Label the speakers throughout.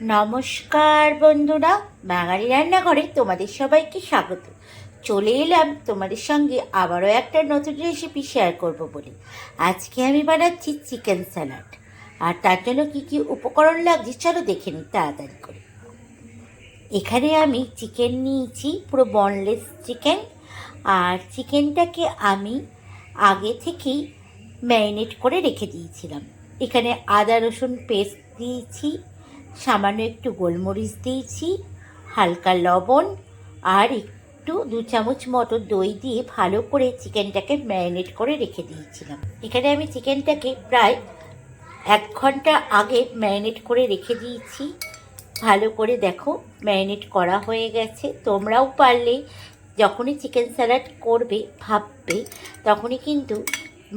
Speaker 1: নমস্কার বন্ধুরা, বাঙালি রান্নাঘরে তোমাদের সবাইকে স্বাগত। চলে এলাম তোমাদের সঙ্গে আবারও একটা নতুন রেসিপি শেয়ার করব বলে। আজকে আমি বানাচ্ছি চিকেন স্যালাড আর তার জন্য কী কী উপকরণ লাগছে চলো দেখে নিই তাড়াতাড়ি করে। এখানে আমি চিকেন নিয়েছি, পুরো বনলেস চিকেন আর চিকেনটাকে আমি আগে থেকেই ম্যারিনেট করে রেখে দিয়েছিলাম। এখানে আদা, রসুন পেস্ট দিয়েছি সামান্য একটু গোলমরিচ দিয়েছি, হালকা লবণ আর একটু দু চামচ মতো দই দিয়ে ভালো করে চিকেনটাকে ম্যারিনেট করে রেখে দিয়েছিলাম। এখানে আমি চিকেনটাকে প্রায় এক ঘণ্টা আগে ম্যারিনেট করে রেখে দিয়েছি। ভালো করে দেখো, ম্যারিনেট করা হয়ে গেছে। তোমরাও পারলে যখনই চিকেন স্যালাড করবে, ভাববে, তখনই কিন্তু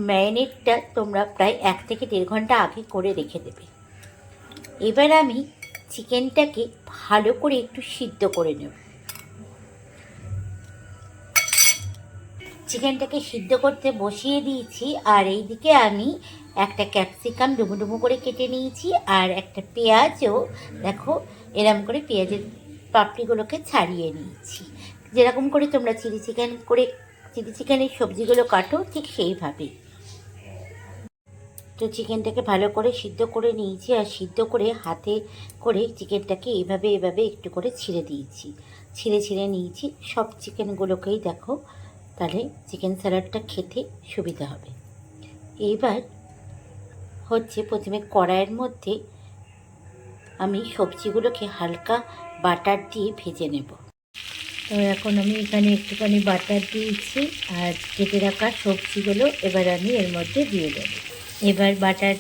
Speaker 1: ম্যারিনেটটা তোমরা প্রায় এক থেকে দেড় ঘণ্টা আগে করে রেখে দেবে। এবার আমি চিকেনটাকে ভালো করে একটু সিদ্ধ করে নেব। চিকেনটাকে সিদ্ধ করতে বসিয়ে দিয়েছি, আর এইদিকে আমি একটা ক্যাপসিকাম ডুমো ডুমো করে কেটে নিয়েছি, আর একটা পেঁয়াজও, দেখো, এরম করে পেঁয়াজের পাপড়িগুলোকে ছাড়িয়ে নিয়েছি। যেরকম করে তোমরা চিলি চিকেন করে, চিলি চিকেনের সবজিগুলো কাটো, ঠিক সেইভাবেই। তো চিকেনটাকে ভালো করে সিদ্ধ করে নিয়েছি আর সিদ্ধ করে হাতে করে চিকেনটাকে এভাবে এভাবে একটু করে ছিঁড়ে দিয়েছি। ছিঁড়ে ছিঁড়ে নিয়েছি। সব চিকেনগুলোকেই দেখো, তাহলে চিকেন স্যালাডটা খেতে সুবিধা হবে। এইবার হচ্ছে প্রথমে কড়াইয়ের মধ্যে আমি সবজিগুলোকে হালকা বাটার দিয়ে ভেজে নেব। তো এখন আমি এখানে একটুখানি বাটার দিয়েছি আর কেটে রাখা সবজিগুলো এবার আমি এর মধ্যে দিয়ে দেবো। এবার বাটার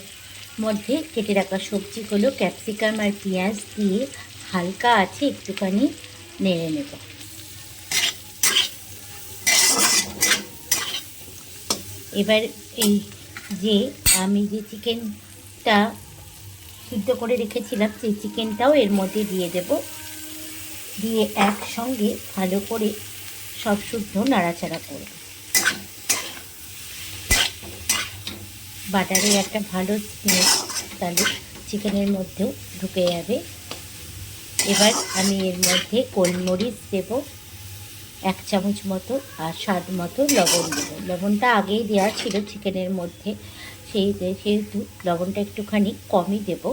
Speaker 1: মধ্যে কেটে রাখা সবজিগুলো ক্যাপসিকাম আর পেঁয়াজ দিয়ে হালকা আছে একটুখানি নেড়ে নেব। এবার এই যে আমি যে চিকেনটা সিদ্ধ করে রেখেছিলাম, সেই চিকেনটাও এর মধ্যে দিয়ে দেব। দিয়ে একসঙ্গে ভালো করে সব শুদ্ধ নাড়াচাড়া করব। বাটারে একটা ভালো স্মেল তাহলে চিকেনের মধ্যেও ঢুকে যাবে। এবার আমি এর মধ্যে গোলমরিচ দেব, এক চামচ মতো আর স্বাদ মতো লবণ দেবো। লবণটা আগেই দেওয়া ছিল চিকেনের মধ্যে, সেই সেহেতু লবণটা একটুখানি কমই দেব।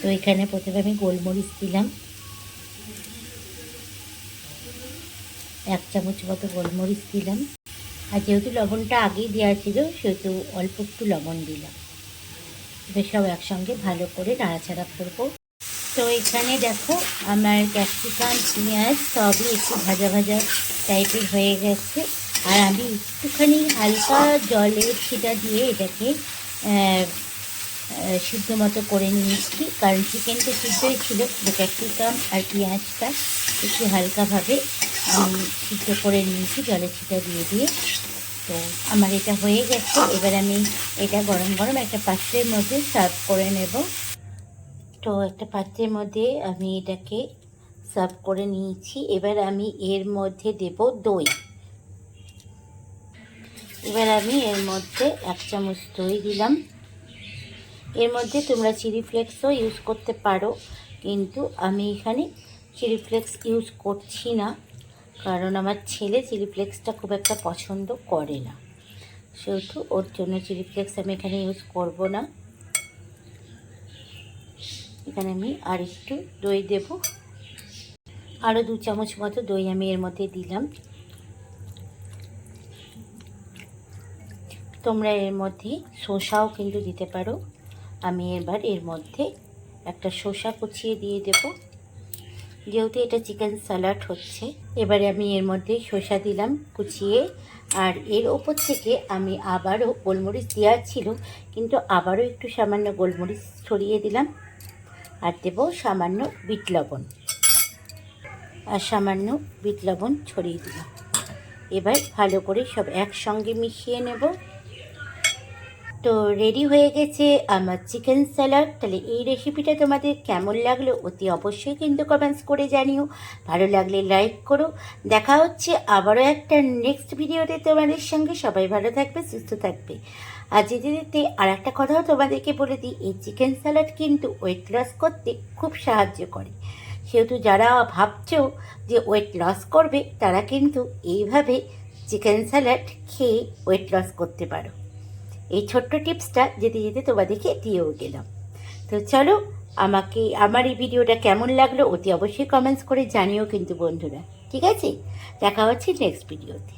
Speaker 1: তো এখানে প্রথমে আমি গোলমরিচ দিলাম। এক চামচ মতো গোলমরিচ দিলাম। আর যেহেতু লবণটা আগেই দেওয়া ছিল, সেহেতু অল্প একটু লবণ দিলাম। এবার সব একসঙ্গে ভালো করে নাড়াচাড়া করব। তো এখানে দেখো, আমার ক্যাপসিকাম, পেঁয়াজ সবই একটু ভাজা ভাজা টাইপের হয়ে গেছে। আর আমি একটুখানি হালকা জলের ছিটা দিয়ে এটাকে সিদ্ধ মতো করে নিয়েছি। কারণ চিকেনটা সিদ্ধই ছিল ক্যাপসিকাম আর পেঁয়াজটা একটু হালকাভাবে আমি সিদ্ধ করে নিয়েছি, জলের ছিটা দিয়ে দিয়ে। তো আমার এটা হয়ে গেছে। এবার আমি এটা গরম গরম একটা পাত্রের মধ্যে সার্ভ করে নেব। তো একটা পাত্রের মধ্যে আমি এটাকে সার্ভ করে নিয়েছি। এবার আমি এর মধ্যে দেব দই। এবার আমি এর মধ্যে এক চামচ দই দিলাম। এর মধ্যে তোমরা চিলি ফ্লেক্সও ইউজ করতে পারো। কিন্তু আমি এখানে চিলি ফ্লেক্স ইউজ করছি না। কারণ আমার ছেলে চিলি ফ্লেক্সটা খুব একটা পছন্দ করে না। সেহেতু ওর জন্য চিলি ফ্লেক্স আমি এখানে ইউজ করব না। এখানে আমি আর একটু দই দেব। আরও দু চামচ মতো দই আমি এর মধ্যে দিলাম। তোমরা এর মধ্যে শসাও কিন্তু দিতে পারো। আমি এবার এর মধ্যে একটা শসা কুচিয়ে দিয়ে দেব। যেহেতু এটা চিকেন স্যালাড হচ্ছে, এবারে আমি এর মধ্যে শসা দিলাম কুচিয়ে, আর এর ওপর থেকে আমি আবারও গোলমরিচ দেওয়া ছিল, কিন্তু আবারও একটু সামান্য গোলমরিচ ছড়িয়ে দিলাম, আর দেবো সামান্য বিট লবণ। আর সামান্য বিট লবণ ছড়িয়ে দিলাম। এবার ভালো করে সব একসঙ্গে মিশিয়ে নেব। তো রেডি হয়ে গেছে আমার চিকেন স্যালাড তাহলে এই রেসিপিটা তোমাদের কেমন লাগল অতি অবশ্যই কিন্তু কমেন্টস করে জানিও। ভালো লাগলে লাইক করো। দেখা হচ্ছে আবারও একটা নেক্সট ভিডিওতে তোমাদের সঙ্গে। সবাই ভালো থাকবে, সুস্থ থাকবে। আর যেতে যেতে আর একটা কথাও তোমাদেরকে বলে দিই, এই চিকেন স্যালাড কিন্তু ওয়েট লস করতে খুব সাহায্য করে। সেহেতু যারা ভাবছ যে ওয়েট লস করবে, তারা কিন্তু এইভাবে চিকেন স্যালাড খেয়ে ওয়েট লস করতে পারো। এই ছোট্ট টিপসটা যেতে যেতে তোমাদেরকে দিয়েও গেলাম। তো চলো, আমাকে, আমার এই ভিডিওটা কেমন লাগল অতি অবশ্যই কমেন্টস করে জানিও কিন্তু বন্ধুরা। ঠিক আছে? দেখা হচ্ছে নেক্সট ভিডিওতে